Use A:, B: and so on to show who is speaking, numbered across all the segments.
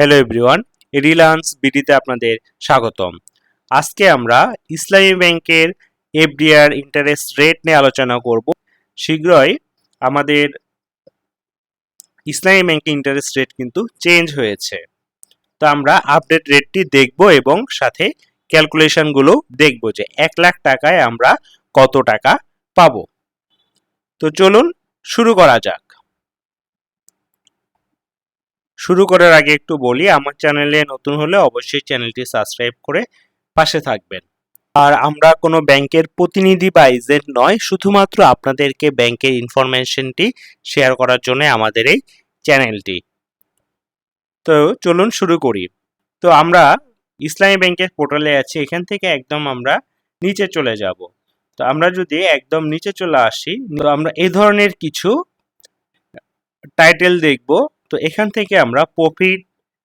A: Hello everyone Reliance বিডিতে আপনাদের স্বাগতম। আজকে আমরা ইসলামী ব্যাংকের এফডিআর ইন্টারেস্ট রেট নিয়ে আলোচনা করব। শীঘ্রই আমাদের ইসলামী ব্যাংকের ইন্টারেস্ট রেট কিন্তু চেঞ্জ হয়েছে। তো আমরা আপডেট রেটটি দেখব এবং সাথে ক্যালকুলেশনগুলো দেখব যে এক লাখ টাকায় আমরা কত টাকা পাবো। তো চলুন শুরু করা যাক। শুরু করার আগে একটু বলি, আমার চ্যানেলে নতুন হলে অবশ্যই চ্যানেলটি সাবস্ক্রাইব করে পাশে থাকবেন। আর আমরা কোনো ব্যাংকের প্রতিনিধি বা এজেন্ট নয়, শুধুমাত্র আপনাদেরকে ব্যাংকের ইনফরমেশনটি শেয়ার করার জন্য আমাদের এই চ্যানেলটি। তো চলুন শুরু করি। তো আমরা ইসলামী ব্যাংকের পোর্টালে আছি, এখান থেকে একদম আমরা নিচে চলে যাব। তো আমরা যদি একদম নিচে চলে আসি, তো আমরা এই ধরনের কিছু টাইটেল দেখব। তো এখান থেকে আমরা প্রফিট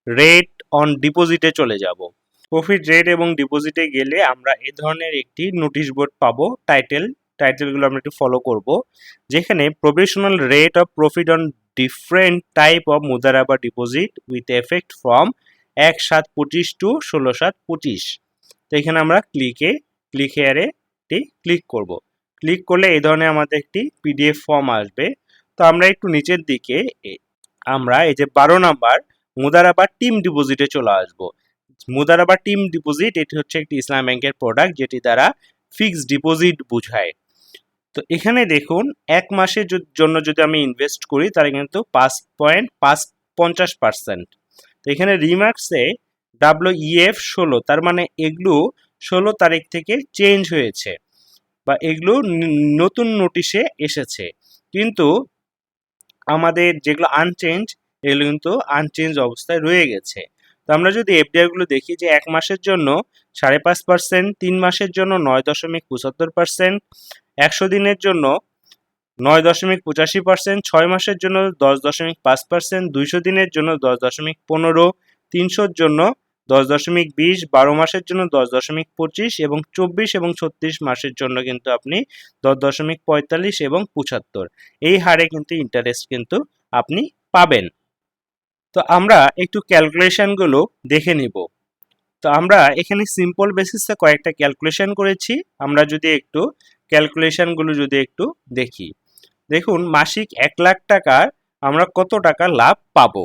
A: রেট অন ডিপোজিটে চলে যাব। প্রফিট রেট এবং ডিপোজিটে গেলে আমরা এই ধরনের একটি নোটিশ বোর্ড পাবো টাইটেল টাইটেলগুলো আমরা একটু ফলো করব, যেখানে professional rate of profit on different type of Mudaraba deposit with effect from এক সাত পঁচিশ টু ষোলো সাত পঁচিশ। তো এখানে আমরা ক্লিকে ক্লিক হেয়ারে ক্লিক করব। ক্লিক করলে এই ধরনের আমাদের একটি পিডিএফ ফর্ম আসবে। তো আমরা একটু নিচের দিকে এ- আমরা এই যে বারো নাম্বার মুদারাবা টিম ডিপোজিটে চলে আসব। মুদারাবা টিম ডিপোজিট, এটি হচ্ছে একটি ইসলাম ব্যাংকের প্রোডাক্ট যেটি দ্বারা ফিক্সড ডিপোজিট বোঝায়। তো এখানে দেখুন, এক মাসের জন্য যদি আমি ইনভেস্ট করি, তাহলে কিন্তু পাঁচ পয়েন্ট পাঁচ, পঞ্চাশ পার্সেন্ট তো এখানে রিমার্কসে ডাব্লিউ ইএফ ষোলো, তার মানে এগুলো ষোলো তারিখ থেকে চেঞ্জ হয়েছে বা এগুলো নতুন নোটিশে এসেছে। কিন্তু আমাদের যেগুলো আনচেঞ্জ এগুলো কিন্তু আনচেঞ্জ অবস্থায় রয়ে গেছে। তো আমরা যদি এফডিআরগুলো দেখি যে এক মাসের জন্য সাড়ে পাঁচ পার্সেন্ট তিন মাসের জন্য নয় দশমিক পঁচাত্তর পার্সেন্ট একশো দিনের জন্য নয় দশমিক পঁচাশি পার্সেন্ট ছয় মাসের জন্য দশ দশমিক পাঁচ পার্সেন্ট দুইশো দিনের জন্য দশ দশমিক পনেরো, তিনশোর জন্য দশ দশমিক বিশ, বারো মাসের জন্য দশ দশমিক পঁচিশ এবং চব্বিশ এবং ছত্রিশ মাসের জন্য কিন্তু আপনি দশ দশমিক পঁয়তাল্লিশ এবং পঁচাত্তর। এই হারে কিন্তু ইন্টারেস্ট কিন্তু আপনি পাবেন। তো আমরা একটু ক্যালকুলেশনগুলো দেখে নিব। তো আমরা এখানে সিম্পল বেসিসে কয়েকটা ক্যালকুলেশন করেছি। আমরা যদি একটু ক্যালকুলেশনগুলো যদি একটু দেখি। দেখুন, মাসিক এক লাখ টাকার আমরা কত টাকা লাভ পাবো?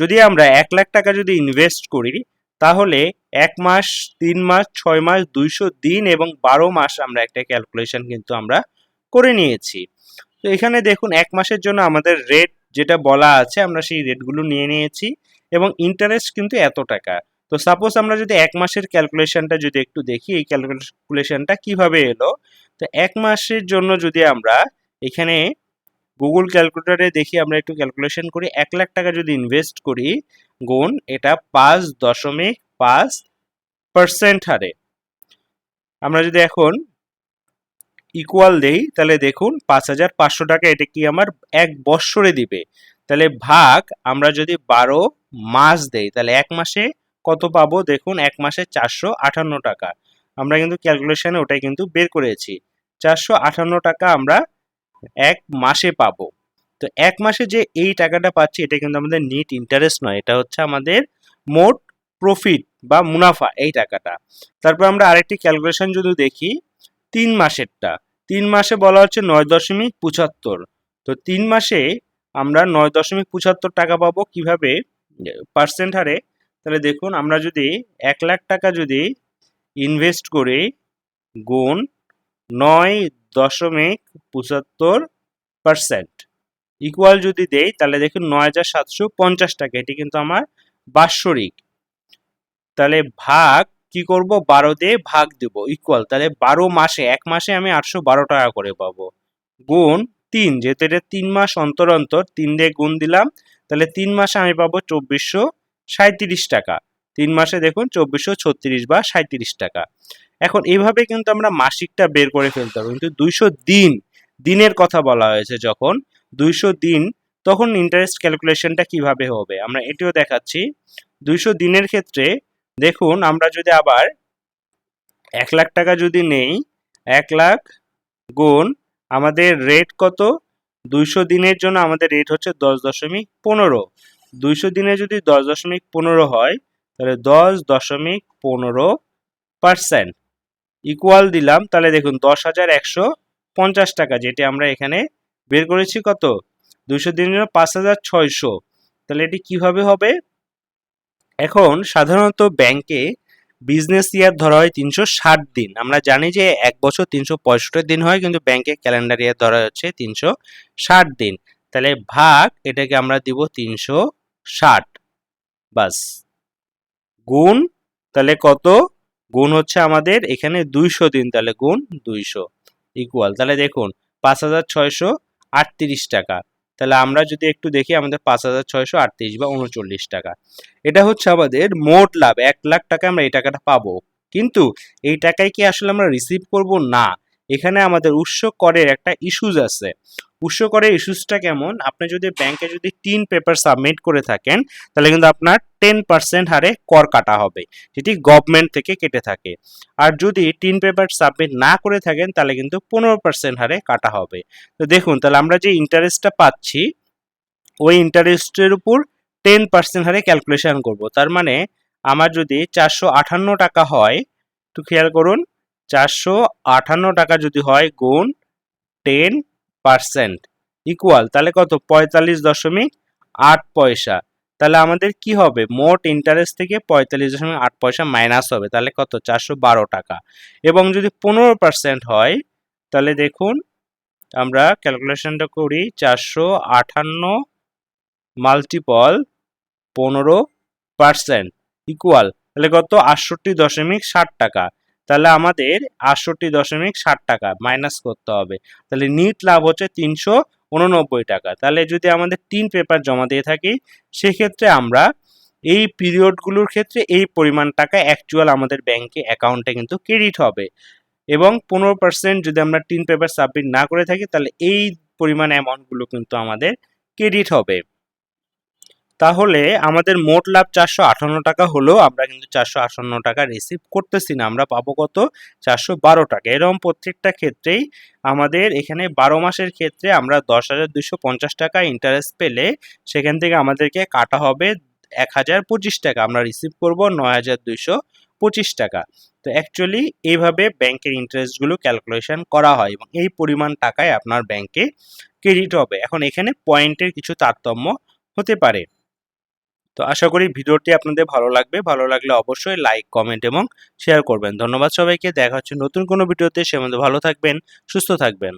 A: যদি আমরা এক লাখ টাকা যদি ইনভেস্ট করি তাহলে এক মাস, তিন মাস, ছয় মাস, দুইশো দিন এবং বারো মাস আমরা একটা ক্যালকুলেশন কিন্তু আমরা করে নিয়েছি। তো এখানে দেখুন, এক মাসের জন্য আমাদের রেট যেটা বলা আছে, আমরা সেই রেটগুলো নিয়ে নিয়েছি এবং ইন্টারেস্ট কিন্তু এত টাকা। তো সাপোজ আমরা যদি এক মাসের ক্যালকুলেশনটা যদি একটু দেখি, এই ক্যালকুলেশনটা কীভাবে এলো? তো এক মাসের জন্য যদি আমরা এখানে গুগল ক্যালকুলেটরে দেখি আমরা একটু ক্যালকুলেশন করি। এক লাখ টাকা যদি ইনভেস্ট করি, গুণ এটা পাঁচ দশমিক পাঁচ পার্সেন্ট হারে। আমরা যদি এখন ইকুয়াল দেই, তাহলে দেখুন পাঁচ হাজার পাঁচশো টাকা এটা কি আমার এক বৎসরে দিবে। তাহলে ভাগ আমরা যদি বারো মাস দেই, তাহলে এক মাসে কত পাবো? দেখুন এক মাসে চারশো আটান্ন টাকা। আমরা কিন্তু ক্যালকুলেশনে ওটাই কিন্তু বের করেছি। চারশো আটান্ন টাকা আমরা এক মাসে পাবো। তো এক মাসে যে এই টাকাটা পাচ্ছি, এটা কিন্তু আমাদের নিট ইন্টারেস্ট নয়, এটা হচ্ছে আমাদের মোট প্রফিট বা মুনাফা এই টাকাটা। তারপর আমরা আরেকটি ক্যালকুলেশন যদি দেখি, তিন মাসেরটা। তিন মাসে বলা হচ্ছে নয় দশমিক পঁচাত্তর। তো তিন মাসে আমরা নয় দশমিক পঁচাত্তর টাকা পাবো কীভাবে? পার্সেন্ট হারে। তাহলে দেখুন, আমরা যদি এক লাখ টাকা যদি ইনভেস্ট করে গুণ নয় দশমিক পঁচাত্তর পার্সেন্ট ইকুয়াল যদি দেই, তাহলে দেখুন নয় হাজার সাতশো পঞ্চাশ টাকা। এটি কিন্তু আমার বাৎসরিক। তাহলে ভাগ কি করব? বারো দিয়ে ভাগ দেব ইকুয়াল তাহলে বারো মাসে, এক মাসে আমি আটশো বারো টাকা করে পাবো। গুণ তিন, যেহেতু এটা তিন মাস অন্তর অন্তর, তিন দিয়ে গুণ দিলাম, তাহলে তিন মাসে আমি পাবো চব্বিশশো সাঁত্রিশ টাকা। তিন মাসে দেখুন চব্বিশশো ছত্রিশ বা সাঁত্রিশ টাকা। এখন এইভাবে কিন্তু আমরা মাসিকটা বের করে ফেলতে পারব কিন্তু দুইশো দিন, দিনের কথা বলা হয়েছে যখন, দুইশো দিন, তখন ইন্টারেস্ট ক্যালকুলেশনটা কীভাবে হবে? আমরা এটিও দেখাচ্ছি। দুইশো দিনের ক্ষেত্রে দেখুন, আমরা যদি আবার এক লাখ টাকা যদি নেই, এক লাখ গুণ আমাদের রেট কত? দুইশো দিনের জন্য আমাদের রেট হচ্ছে দশ দশমিক পনেরো। দুইশো দিনে যদি দশ দশমিক পনেরো হয়, তাহলে দশ দশমিক পনেরো পার্সেন্ট ইকুয়াল দিলাম, তাহলে দেখুন দশ হাজার একশো পঞ্চাশ টাকা, যেটি আমরা এখানে বের করেছি কত? দুইশো দিনের জন্য পাঁচ হাজার ছয়শো। তাহলে এটি কীভাবে হবে? এখন সাধারণত ব্যাংকে বিজনেস ইয়ার ধরা হয় তিনশো ষাট দিন। আমরা জানি যে এক বছর তিনশো পঁয়ষট্টি দিন হয়, কিন্তু ব্যাংকে ক্যালেন্ডার ইয়ার ধরা হচ্ছে তিনশো ষাট দিন। তাহলে ভাগ এটাকে আমরা দিব তিনশো ষাট। বাস। গুণ তাহলে কত? গুণ হচ্ছে আমাদের এখানে দুইশো দিন, তাহলে গুণ দুইশো ইকুয়াল তাহলে দেখুন, পাঁচ হাজার ছয়শো আটত্রিশ টাকা। তাহলে আমরা যদি একটু দেখি, আমাদের পাঁচ হাজার ছয়শো আটত্রিশ বা উনচল্লিশ টাকা। এটা হচ্ছে আমাদের মোট লাভ, এক লাখ টাকা আমরা এই টাকাটা পাবো। কিন্তু এই টাকায় কি আসলে আমরা রিসিভ করব? না। এখানে আমাদের উৎস করের একটা ইস্যুজ আছে। উৎস করের ইস্যুসটা কেমন? আপনি যদি ব্যাংকে যদি তিন পেপার সাবমিট করে থাকেন, তাহলে কিন্তু আপনার টেন পার্সেন্ট হারে কর কাটা হবে। যেটি গভর্নমেন্ট থেকে কেটে থাকে। আর যদি তিন পেপার সাবমিট না করে থাকেন, তাহলে কিন্তু পনেরো পার্সেন্ট হারে কাটা হবে। তো দেখুন, তাহলে আমরা যে ইন্টারেস্টটা পাচ্ছি, ওই ইন্টারেস্টের উপর টেন পার্সেন্ট হারে ক্যালকুলেশন করব। তার মানে আমার যদি চারশো আটান্ন টাকা হয়, তো খেয়াল করুন চারশো আটান্ন টাকা যদি হয় গুণ টেন পার্সেন্ট ইকুয়াল তাহলে কত? পঁয়তাল্লিশ দশমিক আট পয়সা। তাহলে আমাদের কি হবে? মোট ইন্টারেস্ট থেকে পঁয়তাল্লিশ দশমিক আট পয়সা মাইনাস হবে। তাহলে কত? চারশো বারো টাকা। এবং যদি পনেরো পার্সেন্ট হয়, তাহলে দেখুন, আমরা ক্যালকুলেশনটা করি, চারশো আটান্ন মাল্টিপল পনেরো পার্সেন্ট ইকুয়াল তাহলে কত? আটষট্টি দশমিক ষাট টাকা। তাহলে আমাদের আটষট্টি দশমিক ষাট টাকা মাইনাস করতে হবে। তাহলে নিট লাভ হচ্ছে তিনশো উননব্বই টাকা। তাহলে যদি আমাদের তিন পেপার জমা দিয়ে থাকি, সেক্ষেত্রে আমরা এই পিরিয়ডগুলোর ক্ষেত্রে এই পরিমাণ টাকা অ্যাকচুয়াল আমাদের ব্যাংকে অ্যাকাউন্টে কিন্তু ক্রেডিট হবে। এবং পনেরো পার্সেন্ট যদি আমরা তিন পেপার সাবমিট না করে থাকি, তাহলে এই পরিমাণ অ্যামাউন্টগুলো কিন্তু আমাদের ক্রেডিট হবে। তাহলে আমাদের মোট লাভ চারশো আটান্ন টাকা হলেও আমরা কিন্তু চারশো আটান্ন টাকা রিসিভ করতেছি না, আমরা পাবো কত? চারশো বারো টাকা। এরকম প্রত্যেকটা ক্ষেত্রেই আমাদের এখানে বারো মাসের ক্ষেত্রে আমরা দশ হাজার দুশো পঞ্চাশ টাকা ইন্টারেস্ট পেলে সেখান থেকে আমাদেরকে কাটা হবে এক হাজার পঁচিশ টাকা। আমরা রিসিভ করব নয় হাজার দুইশো পঁচিশ টাকা। তো অ্যাকচুয়ালি এইভাবে ব্যাংকের ইন্টারেস্টগুলো ক্যালকুলেশন করা হয় এবং এই পরিমাণ টাকায় আপনার ব্যাংকে ক্রেডিট হবে। এখন এখানে পয়েন্টের কিছু তারতম্য হতে পারে। তো আশা করি ভিডিওটি আপনাদের ভালো লাগবে। ভালো লাগলে অবশ্যই লাইক কমেন্ট এবং শেয়ার করবেন। ধন্যবাদ সবাইকে। দেখা হচ্ছে নতুন কোনো ভিডিওতে। সে ভালো থাকবেন, সুস্থ থাকবেন।